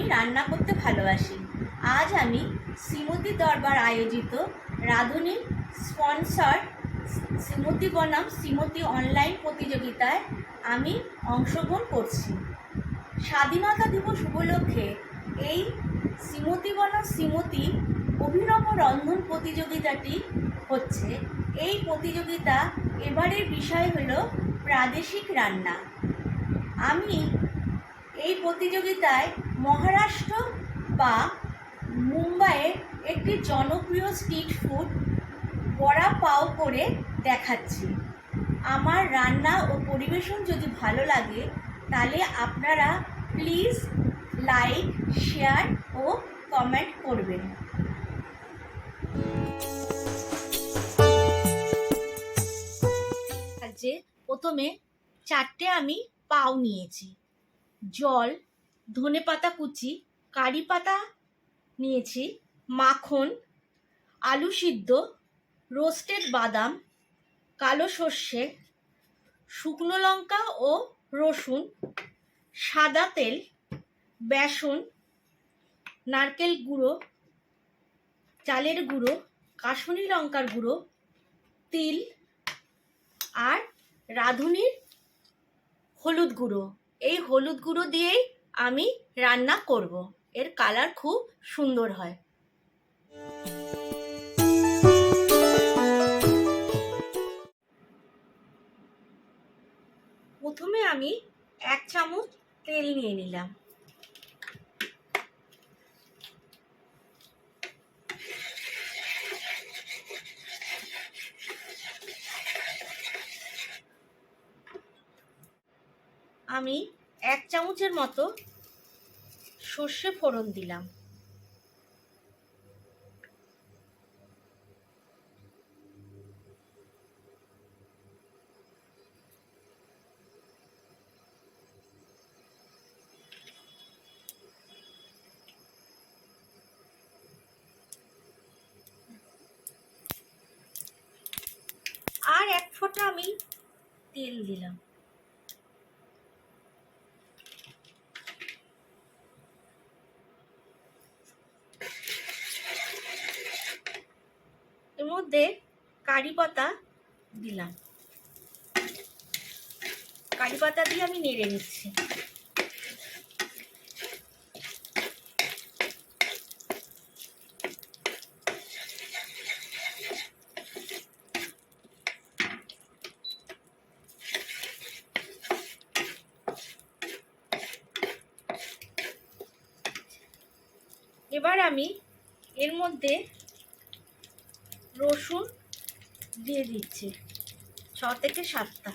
আমি রান্না করতে ভালোবাসি। আজ আমি শ্রীমতী দরবার আয়োজিত রাঁধুনি স্পন্সর শ্রীমতী বনাম শ্রীমতী অনলাইন প্রতিযোগিতায় আমি অংশগ্রহণ করছি। স্বাধীনতা দিবস উপলক্ষে এই শ্রীমতী বনাম শ্রীমতী অভিনব রন্ধন প্রতিযোগিতাটি হচ্ছে। এই প্রতিযোগিতা এবারের বিষয় হলো প্রাদেশিক রান্না। আমি এই প্রতিযোগিতায় মহারাষ্ট্র বা মুম্বাইয়ের একটি জনপ্রিয় স্ট্রিট ফুড বড়া পাও করে দেখাচ্ছি। আমার রান্না ও পরিবেশন যদি ভালো লাগে, তাহলে আপনারা প্লিজ লাইক শেয়ার ও কমেন্ট করবেন। প্রথমে চারটে আমি পাও নিয়েছি। জল ধনে পাতা কুচি, কারি পাতা নিয়েছি, মাখন, আলু সিদ্ধ, রোস্টেড বাদাম, কালো সর্ষে, শুকনো লঙ্কা ও রসুন, সাদা তেল, বেসন, নারকেল গুঁড়ো, চালের গুঁড়ো, কাশ্মীরি লঙ্কার গুঁড়ো, তিল আর রাঁধুনির হলুদ গুঁড়ো। এই হলুদ গুঁড়ো দিয়েই আমি রান্না করব। এর কালার খুব সুন্দর হয়। প্রথমে আমি এক চামচ তেল নিয়ে নিলাম। আমি এক চামচের মতো সর্ষে ফোড়ন দিলাম। আর এক ফোঁটা আমি তেল দিলাম। মধ্যে কারি পাতা দিলাম। কারি পাতা দিয়ে আমি নেড়ে নিচ্ছি। এবার আমি এর মধ্যে রসুন দিয়ে দিচ্ছি, ছ থেকে সাতটা।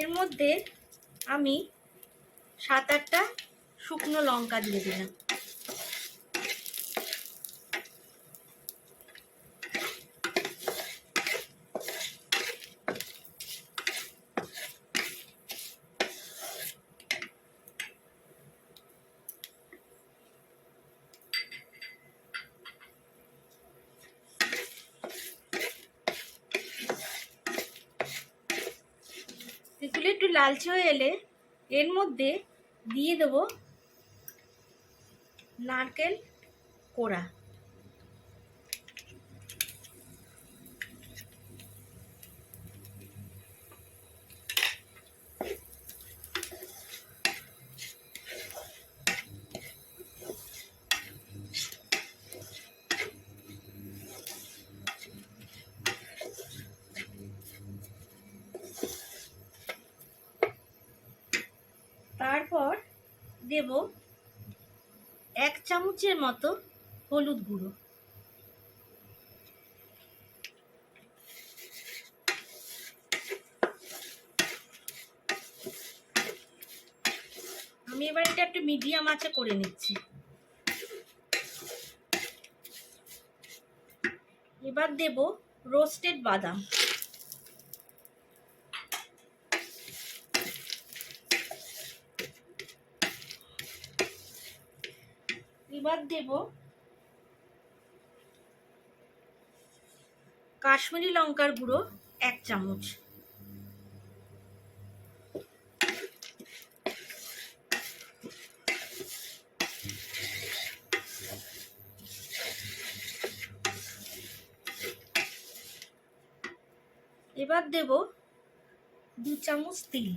এর মধ্যে আমি সাত আটটা শুকনো লঙ্কা দিয়ে দিলাম। এগুলো একটু লালচে হয়ে এলে এর মধ্যে দিয়ে দেবো নারকেল কোড়া। দেব এক চামচের মতো হলুদ গুঁড়ো। আমি এবার এটা একটু মিডিয়াম আঁচে করে নিচ্ছি। এবার দেব রোস্টেড বাদাম। এবার দেব কাশ্মীরি লঙ্কার গুঁড়ো এক চামচ। এবার দেব দু চামচ তিল।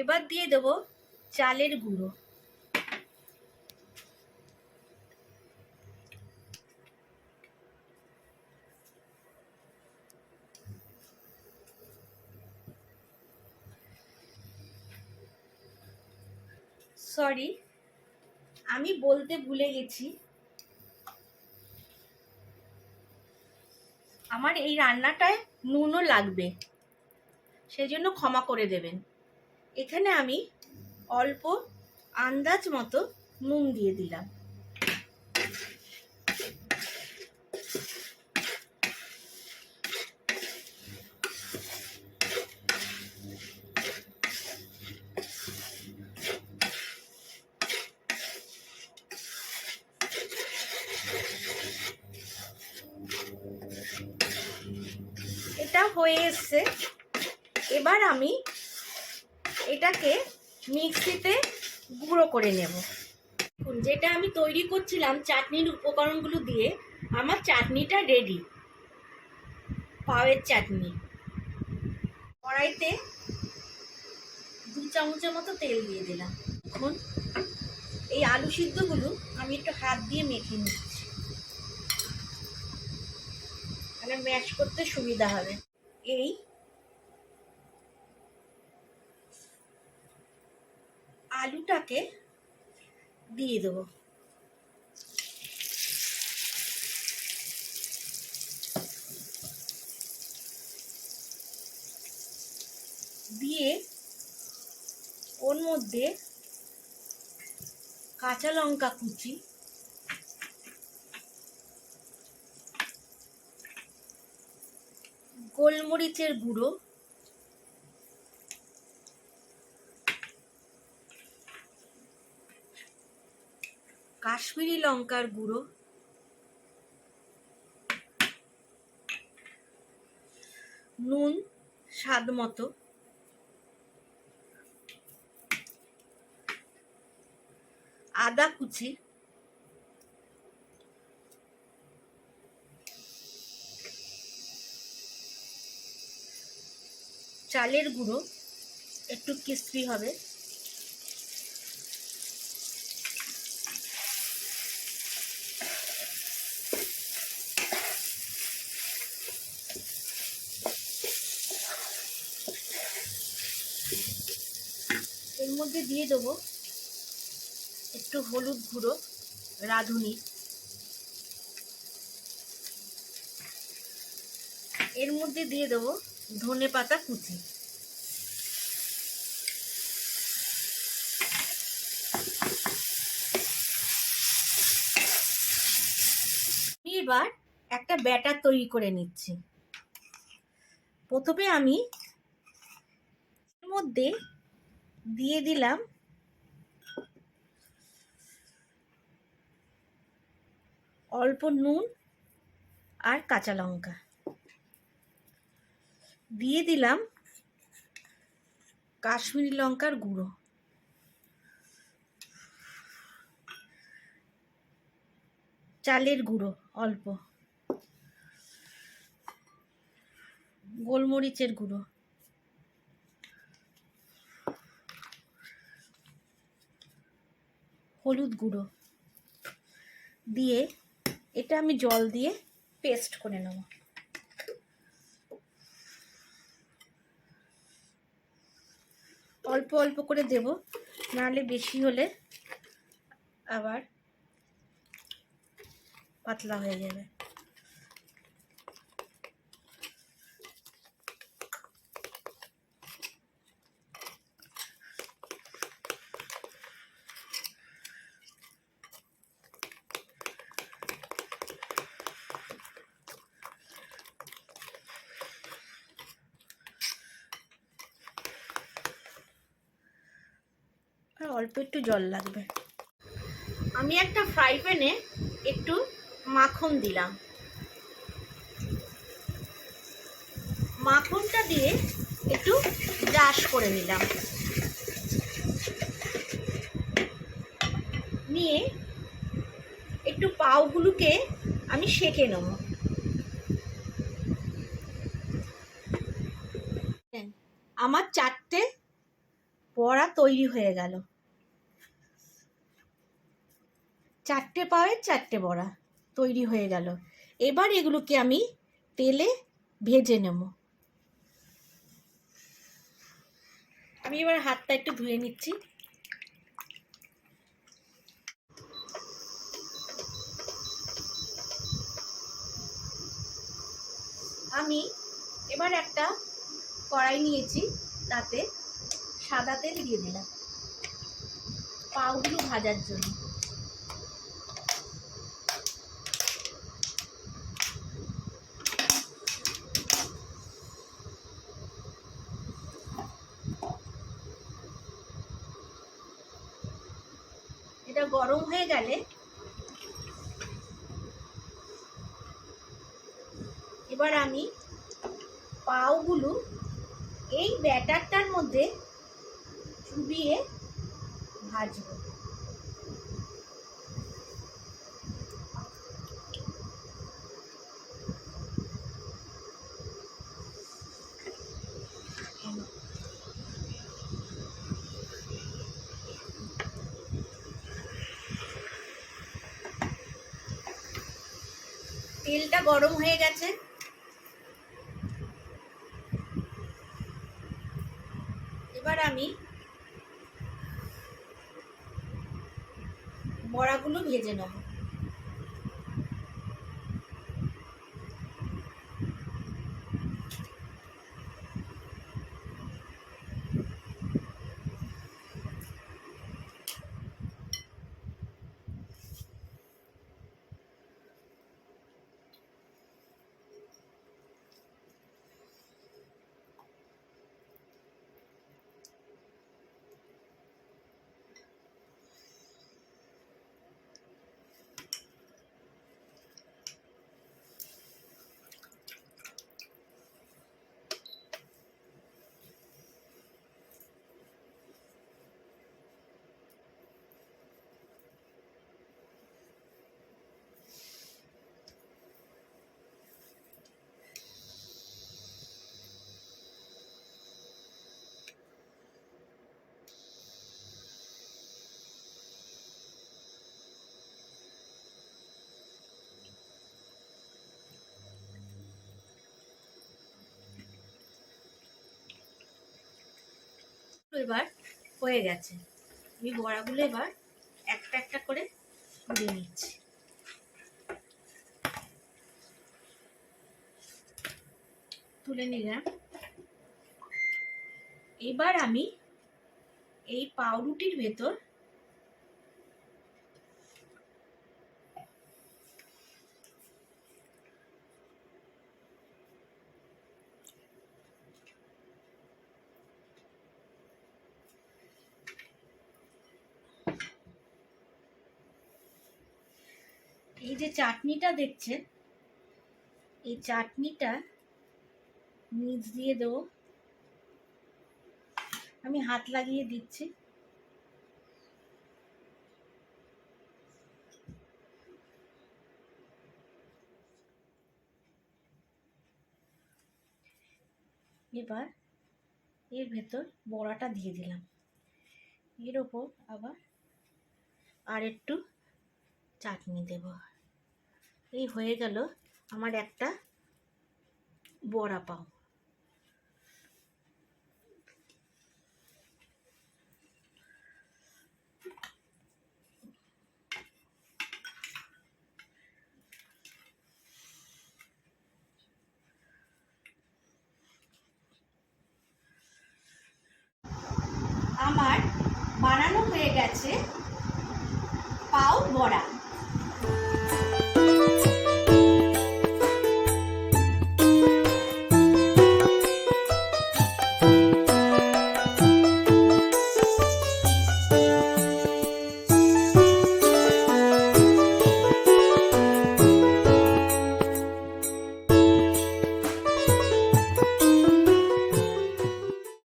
এবার দিয়ে দেব চালের গুঁড়ো। সরি আমি বলতে ভুলে গেছি। আমার এই রান্নাটায় নুনও লাগবে, সেজন্য ক্ষমা করে দেবেন। এখানে আমি অল্প আন্দাজ মতো নুন দিয়ে দিলাম। এটা হয়ে এসছে। এবার আমি এটাকে মিক্সিতে গুঁড়ো করে নেব। যেটা আমি তৈরি করছিলাম চাটনির উপকরণগুলো দিয়ে, আমার চাটনিটা রেডি পাওয়ের চাটনি। কড়াইতে দু চামচের মতো তেল দিয়ে দিলাম। এখন এই আলু সিদ্ধগুলো আমি একটু হাত দিয়ে মেখে নিচ্ছি। তাহলে ম্যাশ করতে সুবিধা হবে। এই আলুটাকে দিয়ে দেবো। দিয়ে ওর মধ্যে কাঁচা লঙ্কা কুচি গোলমরিচের গুঁড়ো কাশ্মীরি লঙ্কার গুঁড়ো। নুন স্বাদ মতো। আদা কুচি। চালের গুঁড়ো একটু ক্রিস্পি হবে। মধ্যে দিয়ে দেবো একটু হলুদ গুঁড়ো, রাঁধুনি। এর মধ্যে দিয়ে দেবো ধনে পাতা কুচি। এবার একটা ব্যাটার তৈরি করে নিচ্ছি। প্রথমে আমি এর মধ্যে দিয়ে দিলাম। অল্প নুন আর কাঁচা লঙ্কা। দিয়ে দিলাম কাশ্মীরি লঙ্কার গুঁড়ো। চালের গুঁড়ো অল্প। গোলমরিচের গুঁড়ো। হলুদ গুঁড়ো দিয়ে এটা আমি জল দিয়ে পেস্ট করে নেব। অল্প অল্প করে দেব, নাহলে বেশি হলে আবার পাতলা হয়ে যাবে। অল্প একটু জল লাগবে। আমি একটা ফ্রাই প্যানে একটু মাখন দিলাম। মাখনটা দিয়ে একটু ব্রাশ করে নিলাম। নিয়ে একটু পাওগুলোকে আমি সেঁকে নেব। আমার চারটে বড়া তৈরি হয়ে গেল। চারটে পাওয়ের চারটে বড়া তৈরি হয়ে গেল। এবার এগুলোকে আমি তেলে ভেজে নেব। আমি এবার হাতটা একটু ধুয়ে নিচ্ছি। আমি এবার একটা কড়াই নিয়েছি, তাতে সাদা তেল দিয়ে দিলাম। পাউগুলো ভাজার জন্য। এটা গরম হয়ে গেলে এবার আমি পাওগুলো এই ব্যাটারটার মধ্যে চুবিয়ে ভাজবো। তেলটা গরম হয়ে গেছে এবার আমি বড়াগুলো ভেজে নেব এবার হয়ে গেছে। আমি বড়াগুলো এবার একটা একটা করে তুলে নিচ্ছি। তুলে নিলাম। এবার আমি এই পাউরুটির ভেতর এই যে চাটনিটা দেখছেন, এই চাটনিটা নিচ দিয়ে দেবো। আমি হাত লাগিয়ে দিচ্ছি। এবার এর ভেতর বড়াটা দিয়ে দিলাম। এর ওপর আবার আর একটু চাটনি দেব। এই হয়ে গেল আমার একটা বড়া পাও। আমার বানানো হয়ে গেছে পাও বড়া।